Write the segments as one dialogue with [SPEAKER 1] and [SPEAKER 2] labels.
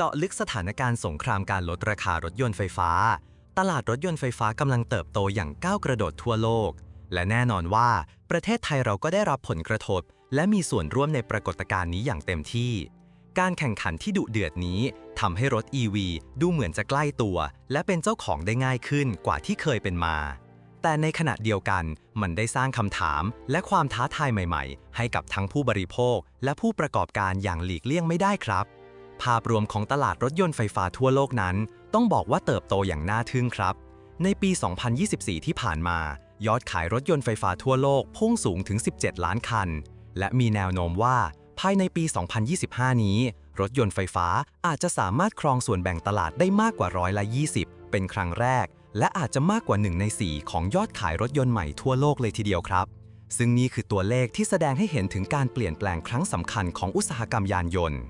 [SPEAKER 1] เจาะลึกสถานการณ์สงครามการลดราคารถยนต์ไฟฟ้า ตลาดรถยนต์ไฟฟ้ากำลังเติบโตอย่างก้าวกระโดดทั่วโลก และแน่นอนว่าประเทศไทยเราก็ได้รับผลกระทบ และมีส่วนร่วมในปรากฏการณ์นี้อย่างเต็มที่ การแข่งขันที่ดุเดือดนี้ทำให้รถ EV ดูเหมือนจะใกล้ตัว และเป็นเจ้าของได้ง่ายขึ้นกว่าที่เคยเป็นมาแต่ในขณะเดียวกันมันได้สร้างคำถามและความท้าทายใหม่ๆ ให้กับทั้งผู้บริโภค และผู้ประกอบการอย่างหลีกเลี่ยงไม่ได้ครับ ภาพรวมของตลาดรถยนต์ไฟฟ้าทั่วโลกนั้น ต้องบอกว่าเติบโตอย่างน่าทึ่งครับ ในปี 2024 ที่ผ่านมา ยอดขายรถยนต์ไฟฟ้าทั่วโลกพุ่งสูงถึง 17 ล้านคัน และมีแนวโน้มว่า ภายในปี 2025 นี้ รถยนต์ไฟฟ้าอาจจะสามารถครองส่วนแบ่งตลาดได้มากกว่าร้อยละ 20 เป็นครั้งแรก และอาจจะมากกว่า 1 ใน 4 ของยอดขายรถยนต์ใหม่ทั่วโลกเลยทีเดียวครับซึ่งนี่คือตัวเลขที่แสดงให้เห็นถึงการเปลี่ยนแปลงครั้งสำคัญของอุตสาหกรรมยานยนต์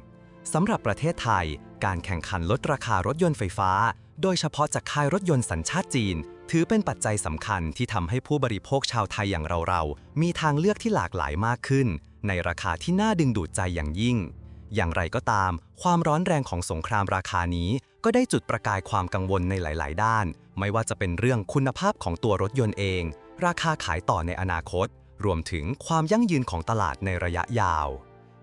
[SPEAKER 1] สำหรับประเทศไทย การแข่งขันลดราคารถยนต์ไฟฟ้า โดยเฉพาะจากค่ายรถยนต์สัญชาติจีน ถือเป็นปัจจัยสำคัญที่ทำให้ผู้บริโภคชาวไทยอย่างเราๆ มีทางเลือกที่หลากหลายมากขึ้น ในราคาที่น่าดึงดูดใจอย่างยิ่ง อย่างไรก็ตาม ความร้อนแรงของสงครามราคานี้ ก็ได้จุดประกายความกังวลในหลาย ๆ ด้าน ไม่ว่าจะเป็นเรื่องคุณภาพของตัวรถยนต์เอง ราคาขายต่อในอนาคต รวมถึงความยั่งยืนของตลาดในระยะยาว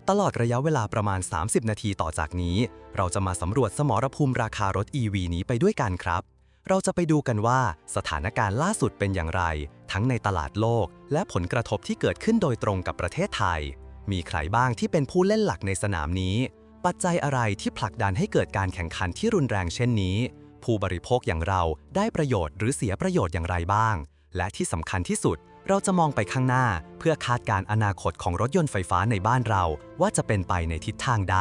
[SPEAKER 1] ตลอดระยะเวลาประมาณ 30 นาทีต่อจากนี้ เราจะมาสำรวจสมรภูมิราคารถ EV นี้ไปด้วยกันครับ เราจะไปดูกันว่าสถานการณ์ล่าสุดเป็นอย่างไร ทั้งในตลาดโลก และผลกระทบที่เกิดขึ้นโดยตรงกับประเทศไทย มีใครบ้างที่เป็นผู้เล่นหลักในสนามนี้ ปัจจัยอะไรที่ผลักดันให้เกิดการแข่งขันที่รุนแรงเช่นนี้ ผู้บริโภคอย่างเราได้ประโยชน์หรือเสียประโยชน์อย่างไรบ้าง และที่สำคัญที่สุด เราจะมองไปข้างหน้าเพื่อคาดการณ์อนาคตของรถยนต์ไฟฟ้าในบ้านเราว่าจะเป็นไปในทิศทางใด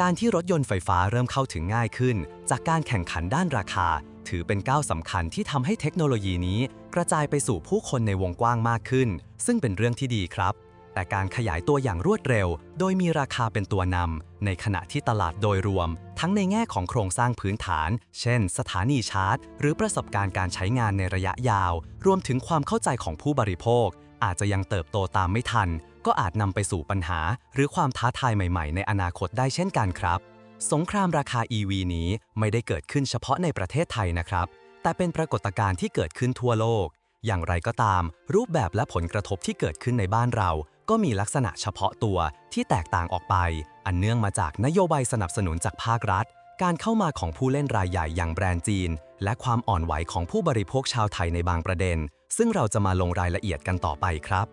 [SPEAKER 1] การที่รถยนต์ไฟฟ้าเริ่มเข้าถึงง่ายขึ้น จากการแข่งขันด้านราคา ถือเป็นก้าวสำคัญที่ทำให้เทคโนโลยีนี้ กระจายไปสู่ผู้คนในวงกว้างมากขึ้น ซึ่งเป็นเรื่องที่ดีครับ แต่การขยายตัวอย่างรวดเร็ว โดยมีราคาเป็นตัวนำในขณะที่ตลาดโดยรวม ทั้งในแง่ของโครงสร้างพื้นฐาน เช่น สถานีชาร์จ หรือประสบการณ์การใช้งานในระยะยาว รวมถึงความเข้าใจของผู้บริโภค อาจจะยังเติบโตตามไม่ทัน ก็อาจนำไปสู่ปัญหา หรือความท้าทายใหม่ๆ ในอนาคตได้เช่นกันครับ สงครามราคา EV นี้ไม่ได้เกิดขึ้นเฉพาะในประเทศไทยนะครับ แต่เป็นปรากฏการณ์ที่เกิดขึ้นทั่วโลกอย่างไรก็ตาม รูปแบบและผลกระทบที่เกิดขึ้นในบ้านเรา ก็มีลักษณะเฉพาะตัวที่แตกต่างออกไป อันเนื่องมาจากนโยบายสนับสนุนจากภาครัฐ การเข้ามาของผู้เล่นรายใหญ่อย่างแบรนด์จีน และความอ่อนไหวของผู้บริโภคชาวไทยในบางประเด็น ซึ่งเราจะมาลงรายละเอียดกันต่อไปครับ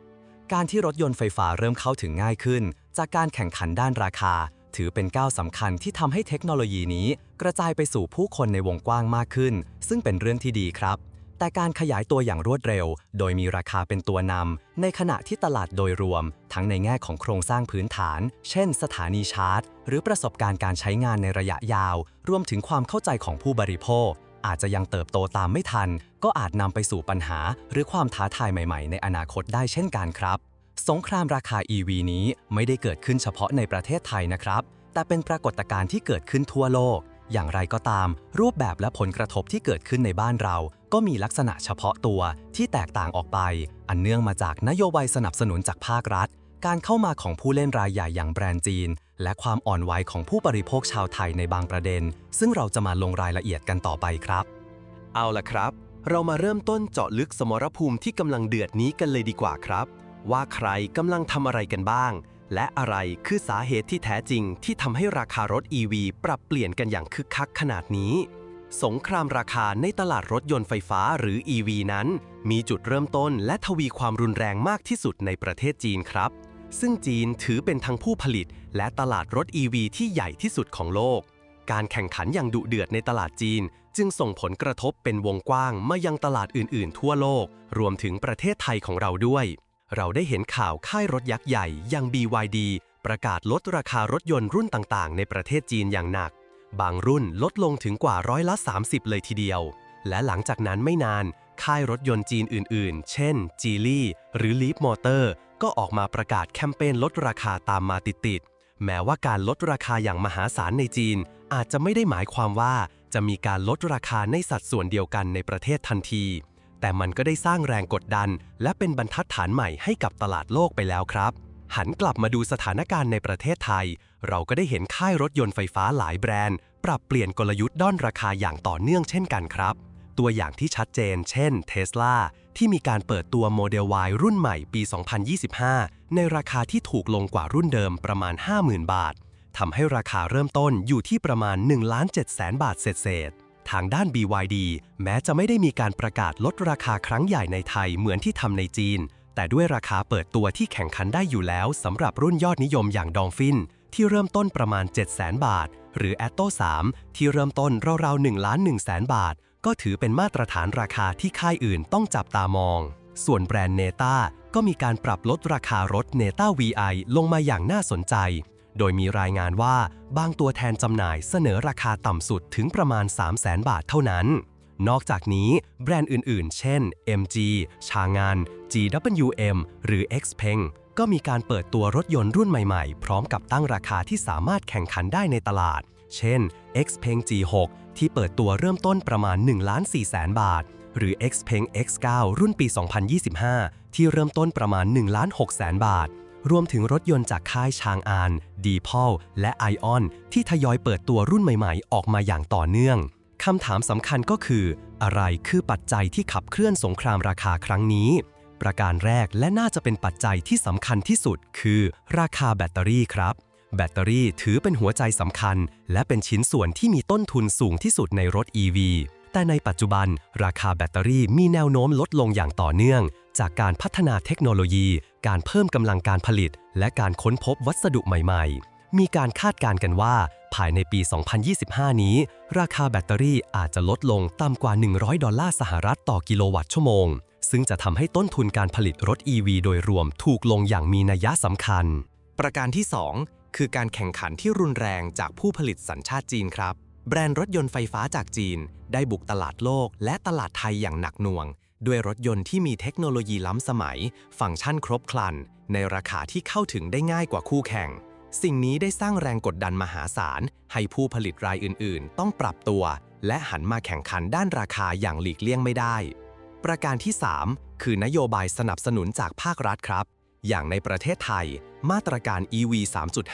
[SPEAKER 1] การที่รถยนต์ไฟฟ้าเริ่มเข้าถึงง่ายขึ้น จากการแข่งขันด้านราคา ถือเป็นก้าวสำคัญที่ทำให้เทคโนโลยีนี้ กระจายไปสู่ผู้คนในวงกว้างมากขึ้น ซึ่งเป็นเรื่องที่ดีครับ แต่การขยายตัวอย่างรวดเร็ว โดยมีราคาเป็นตัวนำในขณะที่ตลาดโดยรวม ทั้งในแง่ของโครงสร้างพื้นฐาน เช่น สถานีชาร์จ หรือประสบการณ์การใช้งานในระยะยาว รวมถึงความเข้าใจของผู้บริโภค อาจจะยังเติบโตตามไม่ทัน ก็อาจนำไปสู่ปัญหา หรือความท้าทายใหม่ๆ ในอนาคตได้เช่นกันครับ สงครามราคา EV นี้ไม่ได้เกิดขึ้นเฉพาะในประเทศไทยนะครับ แต่เป็นปรากฏการณ์ที่เกิดขึ้นทั่วโลก อย่างไรก็ตาม รูปแบบและผลกระทบที่เกิดขึ้นในบ้านเรา ก็มีลักษณะเฉพาะตัวที่แตกต่างออกไป อันเนื่องมาจากนโยบายสนับสนุนจากภาครัฐ การเข้ามาของผู้เล่นรายใหญ่อย่างแบรนด์จีน และความอ่อนไหวของผู้บริโภคชาวไทยในบางประเด็น ซึ่งเราจะมาลงรายละเอียดกันต่อไปครับ
[SPEAKER 2] เอาล่ะครับ เรามาเริ่มต้นเจาะลึกสมรภูมิที่กำลังเดือดนี้กันเลยดีกว่าครับ ว่าใครกำลังทำอะไรกันบ้าง และอะไรคือสาเหตุที่แท้จริงที่ทำให้ราคารถ EV ปรับเปลี่ยนกันอย่างคึกคักขนาดนี้ สงครามราคาในตลาดรถยนต์ไฟฟ้าหรือ EV นั้น มีจุดเริ่มต้นและทวีความรุนแรงมากที่สุดในประเทศจีนครับ ซึ่งจีนถือเป็นทั้งผู้ผลิต และตลาดรถ EV ที่ใหญ่ที่สุดของโลก การแข่งขันอย่างดุเดือดในตลาดจีน จึงส่งผลกระทบเป็นวงกว้างมายังตลาดอื่น ๆ ทั่วโลก รวมถึงประเทศไทยของเราด้วย เราได้เห็นข่าวค่ายรถยักษ์ใหญ่อย่าง BYD ประกาศลดราคารถยนต์รุ่นต่างๆ ในประเทศจีนอย่างหนัก บางรุ่นลดลงถึงกว่าร้อยละ 30 เลยทีเดียว และหลังจากนั้นไม่นาน ค่ายรถยนต์จีนอื่นๆ เช่น Geely หรือ Leap Motor ก็ออกมาประกาศแคมเปญลดราคาตามมาติดๆ แม้ว่าการลดราคาอย่างมหาศาลในจีน อาจจะไม่ได้หมายความว่าจะมีการลดราคาในสัดส่วนเดียวกันในประเทศทันที แต่มันก็ได้สร้างแรงกดดัน และเป็นบรรทัดฐานใหม่ให้กับตลาดโลกไปแล้วครับ หันกลับมาดูสถานการณ์ในประเทศไทย เราก็ได้เห็นค่ายรถยนต์ไฟฟ้าหลายแบรนด์ ปรับเปลี่ยนกลยุทธ์ด้อนราคาอย่างต่อเนื่องเช่นกันครับ ตัวอย่างที่ชัดเจน เช่น Tesla ที่มีการเปิดตัวโมเดล Y รุ่นใหม่ปี 2025 ในราคาที่ถูกลงกว่ารุ่นเดิมประมาณ 50,000 บาททำให้ราคาเริ่มต้นอยู่ที่ประมาณ1ล้าน7แสนบาทเศษ ทางด้าน BYD แม้จะไม่ได้มีการประกาศลดราคาครั้งใหญ่ในไทยเหมือนที่ทำในจีน แต่ด้วยราคาเปิดตัวที่แข่งขันได้อยู่แล้วสำหรับรุ่นยอดนิยมอย่างดองฟินที่เริ่มต้นประมาณ 7 0 0 0 0 0 บาท หรือ Atto 3 ที่เริ่มต้นราวๆ1ล้าน1แสนบาท ก็ถือเป็นมาตรฐานราคาที่ค่ายอื่นต้องจับตามอง ส่วนแบรนด์เนต้าก็มีการปรับลดราคารถเนต้า VI ลงมาอย่างน่าสนใจ โดยมีรายงานว่าบางตัวแทนจำหน่ายเสนอราคาต่ำสุดถึงประมาณ 3 0 0แสนบาทเท่านั้น นอกจากนี้แบรนด์อื่นๆ เช่น MG ชางาน GWM หรือ Xpeng ก็มีการเปิดตัวรถยนต์รุ่นใหม่ๆ พร้อมกับตั้งราคาที่สามารถแข่งขันได้ในตลาด เช่น Xpeng G6 ที่เปิดตัวเริ่มต้นประมาณ1ล้าน4แสนบาท หรือ Xpeng X9 รุ่นปี 2025 ที่เริ่มต้นประมาณ1ล้าน6แสนบาท รวมถึงรถยนต์จากค่ายชางอาน ดีพอลและไอออนที่ทยอยเปิดตัวรุ่นใหม่ๆ ออกมาอย่างต่อเนื่องคำถามสำคัญก็คือ อะไรคือปัจจัยที่ขับเคลื่อนสงครามราคาครั้งนี้ ประการแรกและน่าจะเป็นปัจจัยที่สำคัญที่สุด คือราคาแบตเตอรี่ครับ แบตเตอรี่ถือเป็นหัวใจสำคัญ และเป็นชิ้นส่วนที่มีต้นทุนสูงที่สุดในรถ EV แต่ในปัจจุบัน ราคาแบตเตอรี่มีแนวโน้มลดลงอย่างต่อเนื่อง จากการพัฒนาเทคโนโลยี การเพิ่มกำลังการผลิต และการค้นพบวัสดุใหม่ๆ มีการคาดการณ์กันว่า ภายในปี 2025 นี้ ราคาแบตเตอรี่อาจจะลดลงต่ำกว่า 100 ดอลลาร์สหรัฐต่อกิโลวัตต์ชั่วโมง ซึ่งจะทำให้ต้นทุนการผลิตรถ EV โดยรวมถูกลงอย่างมีนัยสำคัญ
[SPEAKER 1] ประการที่ 2 คือการแข่งขันที่รุนแรงจากผู้ผลิตสัญชาติจีนครับ แบรนด์รถยนต์ไฟฟ้าจากจีน ได้บุกตลาดโลกและตลาดไทยอย่างหนักหน่วง ด้วยรถยนต์ที่มีเทคโนโลยีล้ำสมัย ฟังก์ชันครบครัน ในราคาที่เข้าถึงได้ง่ายกว่าคู่แข่ง สิ่งนี้ได้สร้างแรงกดดันมหาศาล ให้ผู้ผลิตรายอื่น ๆ ต้องปรับตัว และหันมาแข่งขันด้านราคาอย่างหลีกเลี่ยงไม่ได้ ประการที่ 3 คือนโยบายสนับสนุนจากภาครัฐครับ อย่างในประเทศไทย มาตรการ EV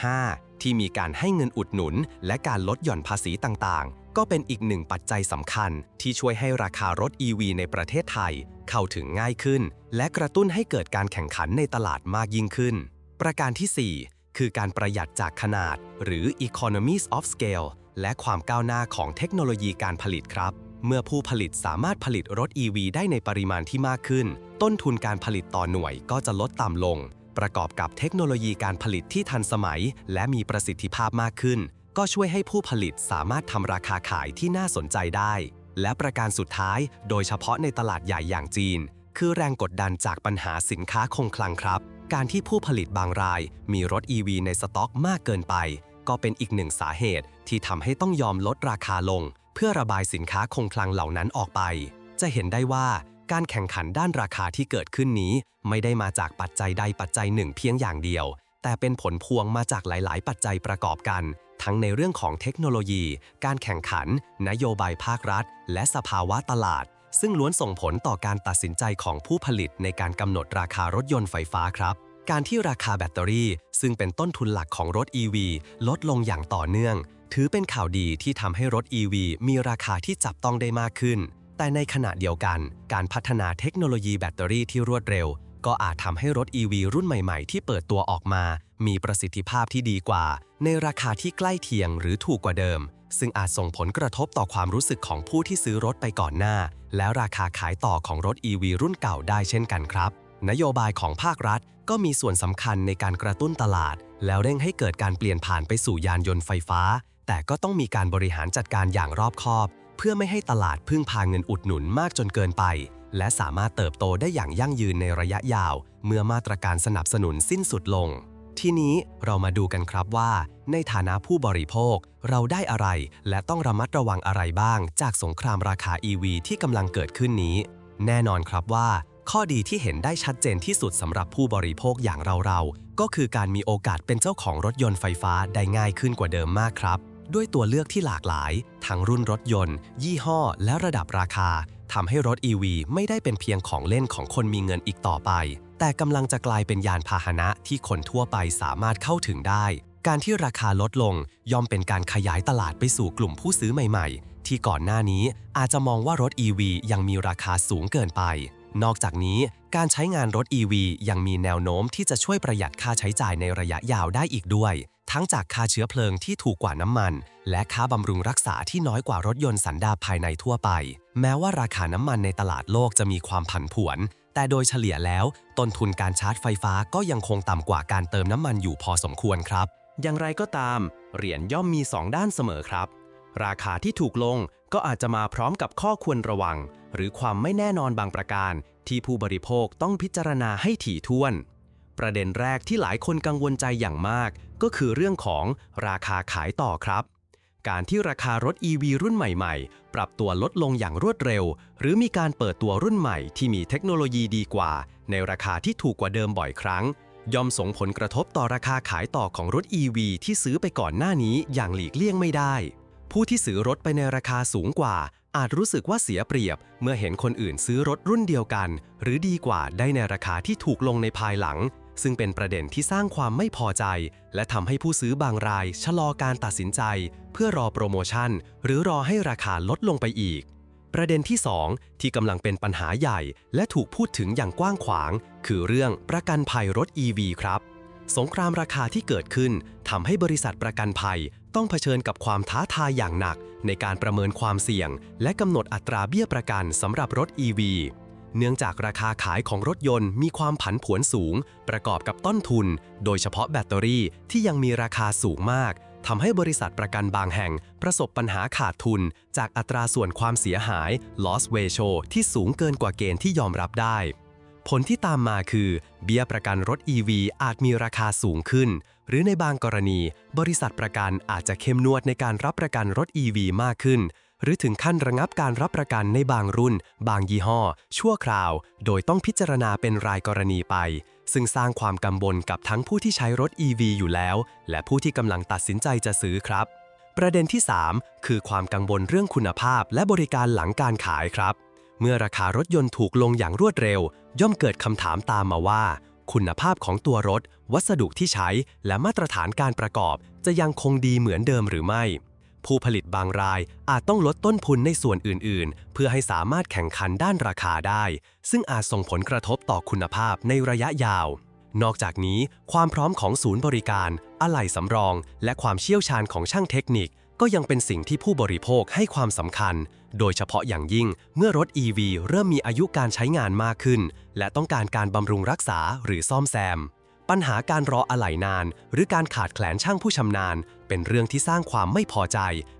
[SPEAKER 1] 3.5 ที่มีการให้เงินอุดหนุน และการลดหย่อนภาษีต่างๆ ก็เป็นอีกหนึ่งปัจจัยสำคัญ ที่ช่วยให้ราคารถ EV ในประเทศไทย เข้าถึงง่ายขึ้น และกระตุ้นให้เกิดการแข่งขันในตลาดมากยิ่งขึ้น ประการทีสี่4 คือการประหยัดจากขนาด หรือ economies of scale และความก้าวหน้าของเทคโนโลยีการผลิตครับ เมื่อผู้ผลิตสามารถผลิตรถ EV ได้ในปริมาณที่มากขึ้น ต้นทุนการผลิตต่อหน่วยก็จะลดต่ำลง ประกอบกับเทคโนโลยีการผลิตที่ทันสมัย และมีประสิทธิภาพมากขึ้น ก็ช่วยให้ผู้ผลิตสามารถทำราคาขายที่น่าสนใจได้ และประการสุดท้าย โดยเฉพาะในตลาดใหญ่อย่างจีน คือแรงกดดันจากปัญหาสินค้าคงคลังครับ การที่ผู้ผลิตบางราย มีรถ EV ในสต็อกมากเกินไป ก็เป็นอีกหนึ่งสาเหตุ ที่ทำให้ต้องยอมลดราคาลง เพื่อระบายสินค้าคงคลังเหล่านั้นออกไป จะเห็นได้ว่า การแข่งขันด้านราคาที่เกิดขึ้นนี้ ไม่ได้มาจากปัจจัยใดปัจจัยหนึ่งเพียงอย่างเดียว แต่เป็นผลพวงมาจากหลาย ๆ ปัจจัยประกอบกัน ทั้งในเรื่องของเทคโนโลยี การแข่งขัน นโยบายภาครัฐ และสภาวะตลาด ซึ่งล้วนส่งผลต่อการตัดสินใจของผู้ผลิตในการกำหนดราคารถยนต์ไฟฟ้าครับ การที่ราคาแบตเตอรี่ ซึ่งเป็นต้นทุนหลักของรถ EV ลดลงอย่างต่อเนื่อง ถือเป็นข่าวดีที่ทำให้รถ EV มีราคาที่จับต้องได้มากขึ้น แต่ในขณะเดียวกัน การพัฒนาเทคโนโลยีแบตเตอรี่ที่รวดเร็ว ก็อาจทำให้รถ EV รุ่นใหม่ๆ ที่เปิดตัวออกมา มีประสิทธิภาพที่ดีกว่า ในราคาที่ใกล้เคียงหรือถูกกว่าเดิม ซึ่งอาจส่งผลกระทบต่อความรู้สึกของผู้ที่ซื้อรถไปก่อนหน้า และราคาขายต่อของรถ EV รุ่นเก่าได้เช่นกันครับ นโยบายของภาครัฐ ก็มีส่วนสำคัญในการกระตุ้นตลาด แล้วเร่งให้เกิดการเปลี่ยนผ่านไปสู่ยานยนต์ไฟฟ้า แต่ก็ต้องมีการบริหารจัดการอย่างรอบคอบ เพื่อไม่ให้ตลาดพึ่งพาเงินอุดหนุนมากจนเกินไป และสามารถเติบโตได้อย่างยั่งยืนในระยะยาว เมื่อมาตรการสนับสนุนสิ้นสุดลง ทีนี้เรามาดูกันครับว่า ในฐานะผู้บริโภค เราได้อะไร และต้องระมัดระวังอะไรบ้าง จากสงครามราคา EV ที่กำลังเกิดขึ้นนี้ แน่นอนครับว่า ข้อดีที่เห็นได้ชัดเจนที่สุดสำหรับผู้บริโภคอย่างเราๆก็คือการมีโอกาสเป็นเจ้าของรถยนต์ไฟฟ้าได้ง่ายขึ้นกว่าเดิมมากครับ ด้วยตัวเลือกที่หลากหลาย ทั้งรุ่นรถยนต์ ยี่ห้อ และระดับราคาทำให้รถ EV ไม่ได้เป็นเพียงของเล่นของคนมีเงินอีกต่อไป แต่กำลังจะกลายเป็นยานพาหนะที่คนทั่วไปสามารถเข้าถึงได้
[SPEAKER 2] การที่ราคาลดลงย่อมเป็นการขยายตลาดไปสู่กลุ่มผู้ซื้อใหม่ ๆ ที่ก่อนหน้านี้อาจจะมองว่ารถ EV ยังมีราคาสูงเกินไป นอกจากนี้การใช้งานรถ EV ยังมีแนวโน้มที่จะช่วยประหยัดค่าใช้จ่ายในระยะยาวได้อีกด้วย ทั้งจากค่าเชื้อเพลิงที่ถูกกว่าน้ำมัน และค่าบำรุงรักษาที่น้อยกว่ารถยนต์สันดาปภายในทั่วไป แม้ว่าราคาน้ำมันในตลาดโลกจะมีความผันผวน แต่โดยเฉลี่ยแล้ว ต้นทุนการชาร์จไฟฟ้าก็ยังคงต่ำกว่าการเติมน้ำมันอยู่พอสมควรครับ อย่างไรก็ตาม เหรียญย่อมมี 2 ด้านเสมอครับ ราคาที่ถูกลงก็อาจจะมาพร้อมกับข้อควรระวัง หรือความไม่แน่นอนบางประการ ที่ผู้บริโภคต้องพิจารณาให้ถี่ถ้วน ประเด็นแรกที่หลายคนกังวลใจอย่างมาก ก็คือเรื่องของราคาขายต่อครับ การที่ราคารถ EV รุ่นใหม่ ๆ ปรับตัวลดลงอย่างรวดเร็ว หรือมีการเปิดตัวรุ่นใหม่ที่มีเทคโนโลยีดีกว่า ในราคาที่ถูกกว่าเดิมบ่อยครั้ง ย่อมส่งผลกระทบต่อราคาขายต่อของรถ EV ที่ซื้อไปก่อนหน้านี้อย่างหลีกเลี่ยงไม่ได้ ผู้ที่ซื้อรถไปในราคาสูงกว่า อาจรู้สึกว่าเสียเปรียบ เมื่อเห็นคนอื่นซื้อรถรุ่นเดียวกัน หรือดีกว่าได้ในราคาที่ถูกลงในภายหลัง ซึ่งเป็นประเด็นที่สร้างความไม่พอใจ และทำให้ผู้ซื้อบางรายชะลอการตัดสินใจ เพื่อรอโปรโมชั่น หรือรอให้ราคาลดลงไปอีก ประเด็นที่ 2 ที่กำลังเป็นปัญหาใหญ่ และถูกพูดถึงอย่างกว้างขวาง คือเรื่องประกันภัยรถ EV ครับ สงครามราคาที่เกิดขึ้นทำให้บริษัทประกันภัย ต้องเผชิญกับความท้าทายอย่างหนัก ในการประเมินความเสี่ยง และกำหนดอัตราเบี้ยประกันสำหรับรถ EV เนื่องจากราคาขายของรถยนต์มีความผันผวนสูง ประกอบกับต้นทุน โดยเฉพาะแบตเตอรี่ที่ยังมีราคาสูงมากทำให้บริษัทประกันบางแห่ง ประสบปัญหาขาดทุน จากอัตราส่วนความเสียหาย loss ratio ที่สูงเกินกว่าเกณฑ์ที่ยอมรับได้ ผลที่ตามมาคือ เบี้ยประกันรถ EV อาจมีราคาสูงขึ้น หรือในบางกรณี บริษัทประกันอาจจะเข้มนวดในการรับประกันรถ EV มากขึ้น หรือถึงขั้นระงับการรับประกันในบางรุ่น บางยี่ห้อ ชั่วคราว โดยต้องพิจารณาเป็นรายกรณีไป ซึ่งสร้างความกังวลกับทั้งผู้ที่ใช้รถ EV อยู่แล้ว และผู้ที่กำลังตัดสินใจจะซื้อครับ ประเด็นที่ 3 คือความกังวลเรื่องคุณภาพและบริการหลังการขายครับ เมื่อราคารถยนต์ถูกลงอย่างรวดเร็ว ย่อมเกิดคำถามตามมาว่า คุณภาพของตัวรถ วัสดุที่ใช้ และมาตรฐานการประกอบ จะยังคงดีเหมือนเดิมหรือไม่ ผู้ผลิตบางรายอาจต้องลดต้นทุนในส่วนอื่น ๆ เพื่อให้สามารถแข่งขันด้านราคาได้ ซึ่งอาจส่งผลกระทบต่อคุณภาพในระยะยาว นอกจากนี้ ความพร้อมของศูนย์บริการ อะไหล่สำรอง และความเชี่ยวชาญของช่างเทคนิค ก็ยังเป็นสิ่งที่ผู้บริโภคให้ความสำคัญ โดยเฉพาะอย่างยิ่งเมื่อรถ EV เริ่มมีอายุการใช้งานมากขึ้น และต้องการการบำรุงรักษาหรือซ่อมแซมปัญหาการรออะไหล่นาน หรือการขาดแคลนช่างผู้ชำนาญ เป็นเรื่องที่สร้างความไม่พอใจ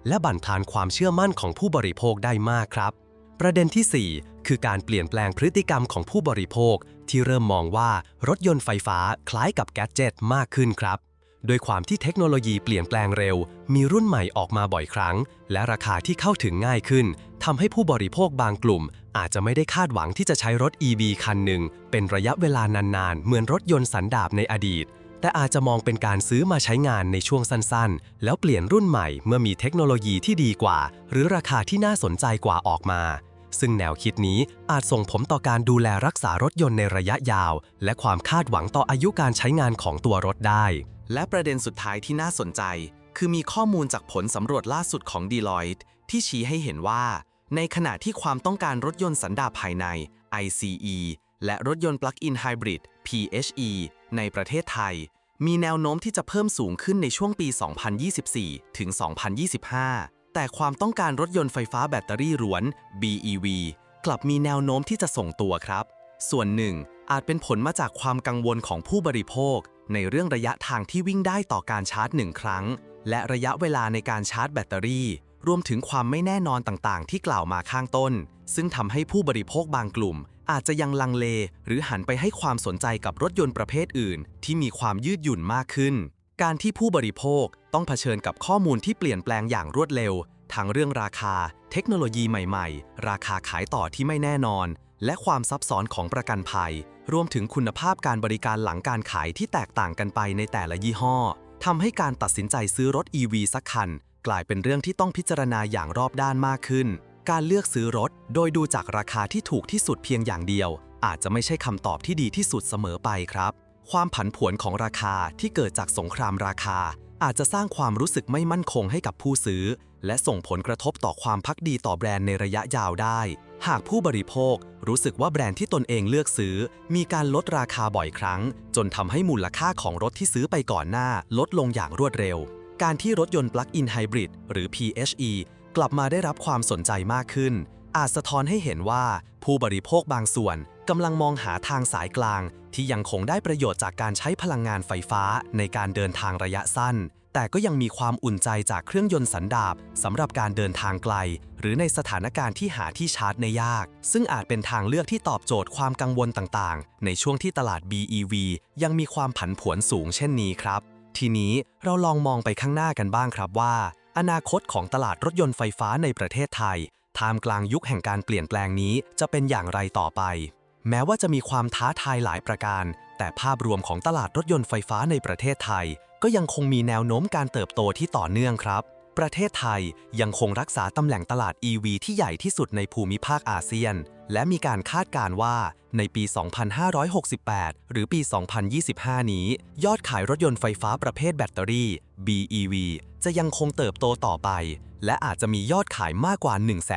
[SPEAKER 2] และบั่นทานความเชื่อมั่นของผู้บริโภคได้มากครับ ประเด็นที่ 4 คือการเปลี่ยนแปลงพฤติกรรมของผู้บริโภค ที่เริ่มมองว่ารถยนต์ไฟฟ้าคล้ายกับแกดเจ็ตมากขึ้นครับโดยความที่เทคโนโลยีเปลี่ยนแปลงเร็ว มีรุ่นใหม่ออกมาบ่อยครั้ง และราคาที่เข้าถึงง่ายขึ้น ทำให้ผู้บริโภคบางกลุ่ม อาจจะไม่ได้คาดหวังที่จะใช้รถ EV คันหนึ่ง เป็นระยะเวลานานๆ เหมือนรถยนต์สันดาปในอดีต แต่อาจจะมองเป็นการซื้อมาใช้งานในช่วงสั้นๆ แล้วเปลี่ยนรุ่นใหม่เมื่อมีเทคโนโลยีที่ดีกว่า หรือราคาที่น่าสนใจกว่าออกมา ซึ่งแนวคิดนี้อาจส่งผลต่อการดูแลรักษารถยนต์ในระยะยาว และความคาดหวังต่ออายุการใช้งานของตัวรถได้
[SPEAKER 3] และประเด็นสุดท้ายที่น่าสนใจ คือมีข้อมูลจากผลสำรวจล่าสุดของ Deloitte ที่ชี้ให้เห็นว่า ในขณะที่ความต้องการรถยนต์สันดาปภายใน ICE และรถยนต์ Plug-in Hybrid PHE ในประเทศไทย มีแนวโน้มที่จะเพิ่มสูงขึ้นในช่วงปี 2024 ถึง 2025 แต่ความต้องการรถยนต์ไฟฟ้าแบตเตอรี่ล้วน BEV กลับมีแนวโน้มที่จะส่งตัวครับ ส่วนหนึ่งอาจเป็นผลมาจากความกังวลของผู้บริโภค ในเรื่องระยะทางที่วิ่งได้ต่อการชาร์จหนึ่งครั้ง และระยะเวลาในการชาร์จแบตเตอรี่ รวมถึงความไม่แน่นอนต่างๆ ที่กล่าวมาข้างต้น ซึ่งทำให้ผู้บริโภคบางกลุ่ม อาจจะยังลังเล หรือหันไปให้ความสนใจกับรถยนต์ประเภทอื่น ที่มีความยืดหยุ่นมากขึ้น การที่ผู้บริโภคต้องเผชิญกับข้อมูลที่เปลี่ยนแปลงอย่างรวดเร็ว ทั้งเรื่องราคา เทคโนโลยีใหม่ๆ ราคาขายต่อที่ไม่แน่นอน และความซับซ้อนของประกันภัย รวมถึงคุณภาพการบริการหลังการขายที่แตกต่างกันไปในแต่ละยี่ห้อทำให้การตัดสินใจซื้อรถ EV สักคัน กลายเป็นเรื่องที่ต้องพิจารณาอย่างรอบด้านมากขึ้น การเลือกซื้อรถ โดยดูจากราคาที่ถูกที่สุดเพียงอย่างเดียว อาจจะไม่ใช่คำตอบที่ดีที่สุดเสมอไปครับ ความผันผวนของราคาที่เกิดจากสงครามราคา อาจจะสร้างความรู้สึกไม่มั่นคงให้กับผู้ซื้อ และส่งผลกระทบต่อความพักดีต่อแบรนด์ในระยะยาวได้ หากผู้บริโภครู้สึกว่าแบรนด์ที่ตนเองเลือกซื้อ มีการลดราคาบ่อยครั้ง จนทำให้มูลค่าของรถที่ซื้อไปก่อนหน้า ลดลงอย่างรวดเร็ว การที่รถยนต์ Plug-in Hybrid หรือ PHE กลับมาได้รับความสนใจมากขึ้น อาจสะท้อนให้เห็นว่าผู้บริโภคบางส่วนกำลังมองหาทางสายกลาง ที่ยังคงได้ประโยชน์จากการใช้พลังงานไฟฟ้าในการเดินทางระยะสั้น แต่ก็ยังมีความอุ่นใจจากเครื่องยนต์สันดาปสำหรับการเดินทางไกล หรือในสถานการณ์ที่หาที่ชาร์จในยาก ซึ่งอาจเป็นทางเลือกที่ตอบโจทย์ความกังวลต่างๆ ในช่วงที่ตลาด BEV ยังมีความผันผวนสูงเช่นนี้ครับ ทีนี้เราลองมองไปข้างหน้ากันบ้างครับว่า อนาคตของตลาดรถยนต์ไฟฟ้าในประเทศไทยท่ามกลางยุคแห่งการเปลี่ยนแปลงนี้จะเป็นอย่างไรต่อไป แม้ว่าจะมีความท้าทายหลายประการ แต่ภาพรวมของตลาดรถยนต์ไฟฟ้าในประเทศไทย ก็ยังคงมีแนวโน้มการเติบโตที่ต่อเนื่องครับ ประเทศไทยยังคงรักษาตำแหน่งตลาด EV ที่ใหญ่ที่สุดในภูมิภาคอาเซียน และมีการคาดการณ์ว่าในปี 2568 หรือปี 2025 นี้ ยอดขายรถยนต์ไฟฟ้าประเภทแบตเตอรี่ BEV จะยังคงเติบโตต่อไป และอาจจะมียอดขายมากกว่า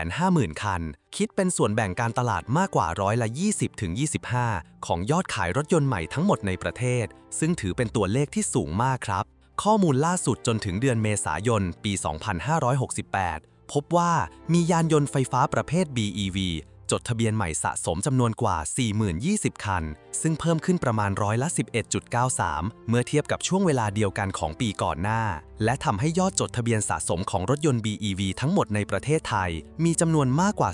[SPEAKER 3] 150,000 คัน คิดเป็นส่วนแบ่งการตลาดมากกว่าร้อยละ 20-25 ของยอดขายรถยนต์ใหม่ทั้งหมดในประเทศ ซึ่งถือเป็นตัวเลขที่สูงมากครับ ข้อมูลล่าสุดจนถึงเดือนเมษายน ปี 2568 พบว่ามียานยนต์ไฟฟ้าประเภท BEV จดทะเบียนใหม่สะสมจำนวนกว่า 40,020 คัน ซึ่งเพิ่มขึ้นประมาณร้อยละ 11.93 เมื่อเทียบกับช่วงเวลาเดียวกันของปีก่อนหน้า และทำให้ยอดจดทะเบียนสะสมของรถยนต์ BEV ทั้งหมดในประเทศไทย มีจำนวนมากกว่า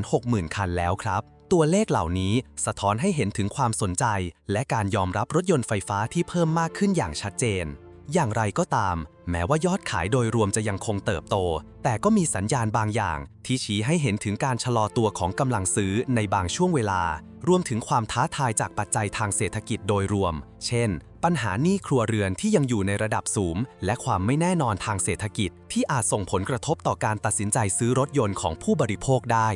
[SPEAKER 3] 260,000 คันแล้วครับ ตัวเลขเหล่านี้สะท้อนให้เห็นถึงความสนใจ และการยอมรับรถยนต์ไฟฟ้าที่เพิ่มมากขึ้นอย่างชัดเจน อย่างไรก็ตาม แม้ว่ายอดขายโดยรวมจะยังคงเติบโต แต่ก็มีสัญญาณบางอย่าง ที่ชี้ให้เห็นถึงการชะลอตัวของกำลังซื้อในบางช่วงเวลา รวมถึงความท้าทายจากปัจจัยทางเศรษฐกิจโดยรวม เช่น ปัญหาหนี้ครัวเรือนที่ยังอยู่ในระดับสูง และความไม่แน่นอนทางเศรษฐกิจ ที่อาจส่งผลกระทบต่อการตัดสินใจซื้อรถยนต์ของผู้บริโภคได้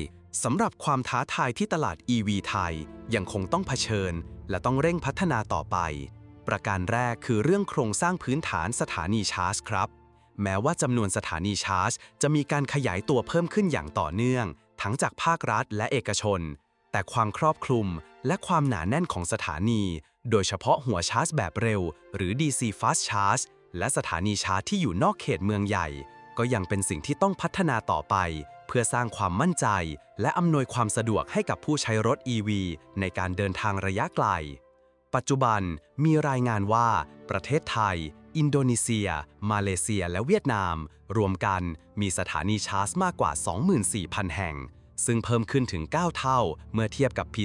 [SPEAKER 3] สำหรับความท้าทายที่ตลาด EV ไทย ยังคงต้องเผชิญ และต้องเร่งพัฒนาต่อไป ประการแรกคือเรื่องโครงสร้างพื้นฐานสถานีชาร์จครับ แม้ว่าจำนวนสถานีชาร์จ จะมีการขยายตัวเพิ่มขึ้นอย่างต่อเนื่อง ทั้งจากภาครัฐและเอกชน แต่ความครอบคลุมและความหนาแน่นของสถานี โดยเฉพาะหัวชาร์จแบบเร็ว หรือ DC Fast Charge และสถานีชาร์จที่อยู่นอกเขตเมืองใหญ่ ก็ยังเป็นสิ่งที่ต้องพัฒนาต่อไป เพื่อสร้างความมั่นใจ และอำนวยความสะดวกให้กับผู้ใช้รถ EV ในการเดินทางระยะไกล ปัจจุบันมีรายงานว่าประเทศไทย อินโดนีเซีย มาเลเซีย และเวียดนาม รวมกันมีสถานีชาร์จมากกว่า 24,000 แห่ง ซึ่งเพิ่มขึ้นถึง 9 เท่าเมื่อเทียบกับปี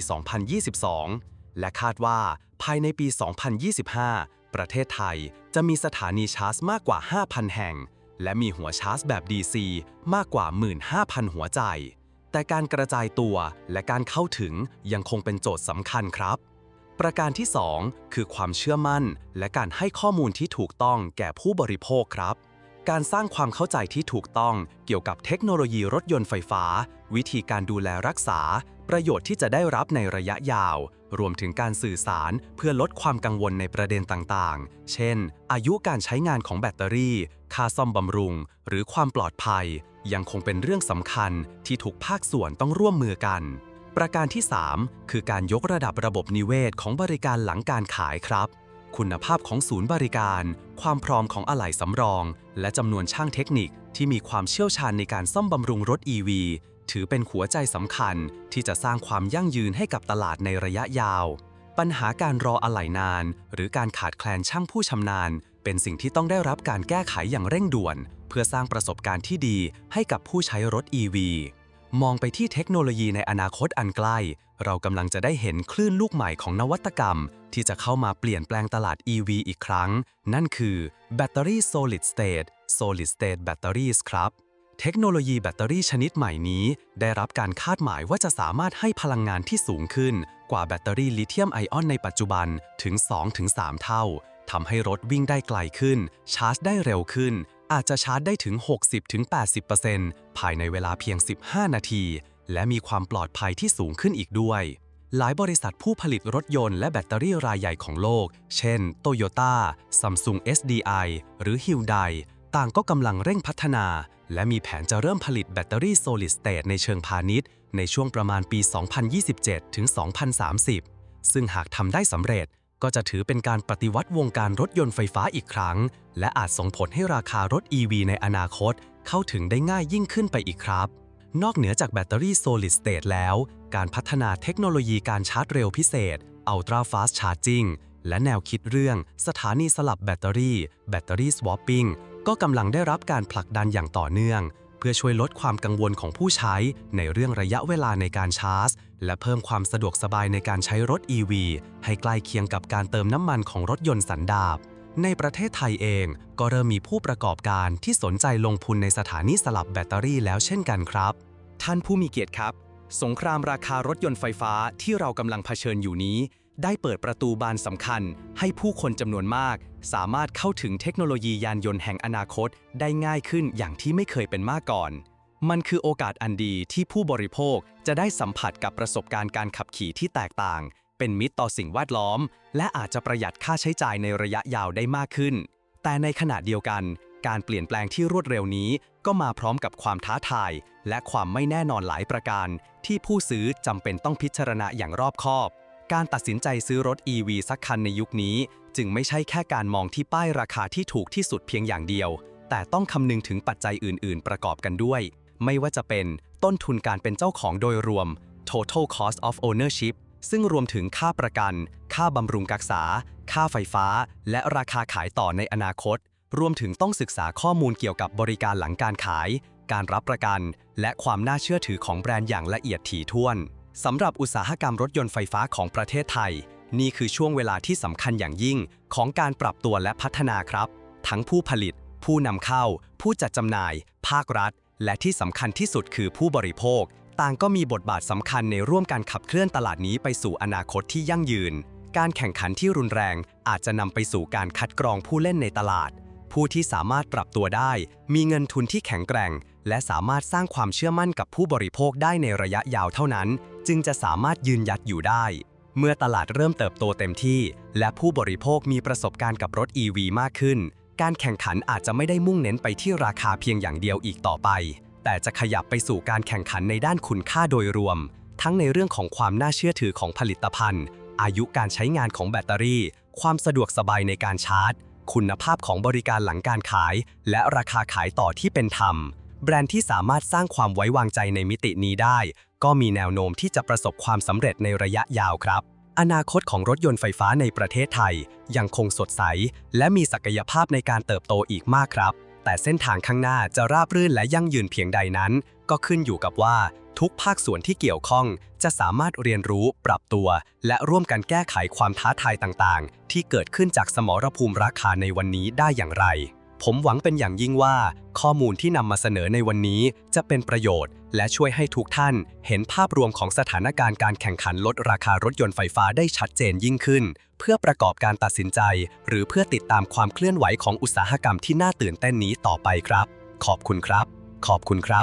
[SPEAKER 3] 2022 และคาดว่าภายในปี 2025 ประเทศไทยจะมีสถานีชาร์จมากกว่า 5,000 แห่ง และมีหัวชาร์จแบบ DC มากกว่า 15,000 หัวใจ แต่การกระจายตัวและการเข้าถึงยังคงเป็นโจทย์สำคัญครับ ประการที่ 2 คือความเชื่อมั่น และการให้ข้อมูลที่ถูกต้องแก่ผู้บริโภคครับ การสร้างความเข้าใจที่ถูกต้องเกี่ยวกับเทคโนโลยีรถยนต์ไฟฟ้า วิธีการดูแลรักษา ประโยชน์ที่จะได้รับในระยะยาว รวมถึงการสื่อสารเพื่อลดความกังวลในประเด็นต่างๆ เช่น อายุการใช้งานของแบตเตอรี่ ค่าซ่อมบำรุง หรือความปลอดภัย ยังคงเป็นเรื่องสำคัญที่ทุกภาคส่วนต้องร่วมมือกัน ประการที่ 3 คือการยกระดับระบบนิเวศของบริการหลังการขายครับ คุณภาพของศูนย์บริการ ความพร้อมของอะไหล่สำรอง และจำนวนช่างเทคนิคที่มีความเชี่ยวชาญในการซ่อมบำรุงรถ EV ถือเป็นหัวใจสำคัญที่จะสร้างความยั่งยืนให้กับตลาดในระยะยาว ปัญหาการรออะไหล่นาน หรือการขาดแคลนช่างผู้ชำนาญ เป็นสิ่งที่ต้องได้รับการแก้ไขอย่างเร่งด่วน เพื่อสร้างประสบการณ์ที่ดีให้กับผู้ใช้รถ EV มองไปที่เทคโนโลยีในอนาคตอันใกล้ เรากำลังจะได้เห็นคลื่นลูกใหม่ของนวัตกรรม ที่จะเข้ามาเปลี่ยนแปลงตลาด EV อีกครั้ง นั่นคือแบตเตอรี่ solid state solid state batteries ครับ เทคโนโลยีแบตเตอรี่ชนิดใหม่นี้ ได้รับการคาดหมายว่าจะสามารถให้พลังงานที่สูงขึ้น กว่าแบตเตอรี่ลิเธียมไอออนในปัจจุบันถึง 2-3 เท่าทำให้รถวิ่งได้ไกลขึ้น ชาร์จได้เร็วขึ้น อาจจะชาร์จได้ถึง 60-80%ภายในเวลาเพียง 15 นาที และมีความปลอดภัยที่สูงขึ้นอีกด้วย
[SPEAKER 2] หลายบริษัทผู้ผลิตรถยนต์และแบตเตอรี่รายใหญ่ของโลก เช่น Toyota, Samsung SDI หรือ Hyundai ต่างก็กำลังเร่งพัฒนา และมีแผนจะเริ่มผลิตแบตเตอรี่ Solid State ในเชิงพาณิชย์ ในช่วงประมาณปี 2027 ถึง 2030 ซึ่งหากทำได้สำเร็จ ก็จะถือเป็นการปฏิวัติวงการรถยนต์ไฟฟ้าอีกครั้ง และอาจส่งผลให้ราคารถ EV ในอนาคต เข้าถึงได้ง่ายยิ่งขึ้นไปอีกครับ นอกเหนือจากแบตเตอรี่ Solid State แล้ว การพัฒนาเทคโนโลยีการชาร์จเร็วพิเศษ Ultra Fast Charging และแนวคิดเรื่องสถานีสลับแบตเตอรี่ แบตเตอรี่ Swapping ก็กำลังได้รับการผลักดันอย่างต่อเนื่อง พื่อช่วยลดความกังวลของผู้ใช้ในเรื่องระยะเวลาในการชาร์จ และเพิ่มความสะดวกสบายในการใช้รถ EV ให้ใกล้เคียงกับการเติมน้ำมันของรถยนต์สันดาปในประเทศไทยเองก็เริ่มมีผู้ประกอบการที่สนใจลงทุนในสถานีสลับแบตเตอรี่แล้วเช่นกันครับ
[SPEAKER 1] ท่านผู้มีเกียรติครับ สงครามราคารถยนต์ไฟฟ้าที่เรากำลังเผชิญอยู่นี้ ได้เปิดประตูบานสำคัญ ให้ผู้คนจำนวนมาก สามารถเข้าถึงเทคโนโลยียานยนต์แห่งอนาคต ได้ง่ายขึ้นอย่างที่ไม่เคยเป็นมาก่อน มันคือโอกาสอันดีที่ผู้บริโภคจะได้สัมผัสกับประสบการณ์การขับขี่ที่แตกต่าง เป็นมิตรต่อสิ่งแวดล้อม และอาจจะประหยัดค่าใช้จ่ายในระยะยาวได้มากขึ้น แต่ในขณะเดียวกัน การเปลี่ยนแปลงที่รวดเร็วนี้ ก็มาพร้อมกับความท้าทาย และความไม่แน่นอนหลายประการ ที่ผู้ซื้อจำเป็นต้องพิจารณาอย่างรอบคอบ การตัดสินใจซื้อรถ EV สักคันในยุคนี้ จึงไม่ใช่แค่การมองที่ป้ายราคาที่ถูกที่สุดเพียงอย่างเดียว แต่ต้องคำนึงถึงปัจจัยอื่น ๆ ประกอบกันด้วย ไม่ว่าจะเป็นต้นทุนการเป็นเจ้าของโดยรวม total cost of ownership ซึ่งรวมถึงค่าประกัน ค่าบำรุงรักษา ค่าไฟฟ้า และราคาขายต่อในอนาคต รวมถึงต้องศึกษาข้อมูลเกี่ยวกับบริการหลังการขาย การรับประกัน และความน่าเชื่อถือของแบรนด์อย่างละเอียดถี่ถ้วน สำหรับอุตสาหกรรมรถยนต์ไฟฟ้าของประเทศไทย นี่คือช่วงเวลาที่สำคัญอย่างยิ่งของการปรับตัวและพัฒนาครับ ทั้งผู้ผลิต ผู้นำเข้า ผู้จัดจำหน่าย ภาครัฐ และที่สำคัญที่สุดคือผู้บริโภค ต่างก็มีบทบาทสำคัญในร่วมการขับเคลื่อนตลาดนี้ไปสู่อนาคตที่ยั่งยืน การแข่งขันที่รุนแรงอาจจะนำไปสู่การคัดกรองผู้เล่นในตลาด ผู้ที่สามารถปรับตัวได้ มีเงินทุนที่แข็งแกร่ง และสามารถสร้างความเชื่อมั่นกับผู้บริโภคได้ในระยะยาวเท่านั้น จึงจะสามารถยืนยัดอยู่ได้ เมื่อตลาดเริ่มเติบโตเต็มที่ และผู้บริโภคมีประสบการณ์กับรถ EV มากขึ้น การแข่งขันอาจจะไม่ได้มุ่งเน้นไปที่ราคาเพียงอย่างเดียวอีกต่อไป แต่จะขยับไปสู่การแข่งขันในด้านคุณค่าโดยรวม ทั้งในเรื่องของความน่าเชื่อถือของผลิตภัณฑ์ อายุการใช้งานของแบตเตอรี่ ความสะดวกสบายในการชาร์จ คุณภาพของบริการหลังการขาย และราคาขายต่อที่เป็นธรรม แบรนด์ที่สามารถสร้างความไว้วางใจในมิตินี้ได้ ก็มีแนวโน้มที่จะประสบความสำเร็จในระยะยาวครับ อนาคตของรถยนต์ไฟฟ้าในประเทศไทย ยังคงสดใส และมีศักยภาพในการเติบโตอีกมากครับ แต่เส้นทางข้างหน้าจะราบรื่นและยั่งยืนเพียงใดนั้น ก็ขึ้นอยู่กับว่า ทุกภาคส่วนที่เกี่ยวข้อง จะสามารถเรียนรู้ ปรับตัว และร่วมกันแก้ไขความท้าทายต่างๆ ที่เกิดขึ้นจากสมรภูมิราคาในวันนี้ได้อย่างไร ผมหวังเป็นอย่างยิ่งว่า ข้อมูลที่นำมาเสนอในวันนี้จะเป็นประโยชน์ และช่วยให้ทุกท่านเห็นภาพรวมของสถานการณ์การแข่งขันลดราคารถยนต์ไฟฟ้าได้ชัดเจนยิ่งขึ้น เพื่อประกอบการตัดสินใจ หรือเพื่อติดตามความเคลื่อนไหวของอุตสาหกรรมที่น่าตื่นเต้นนี้ต่อไปครับ ขอบคุณครับ ขอบคุณครับ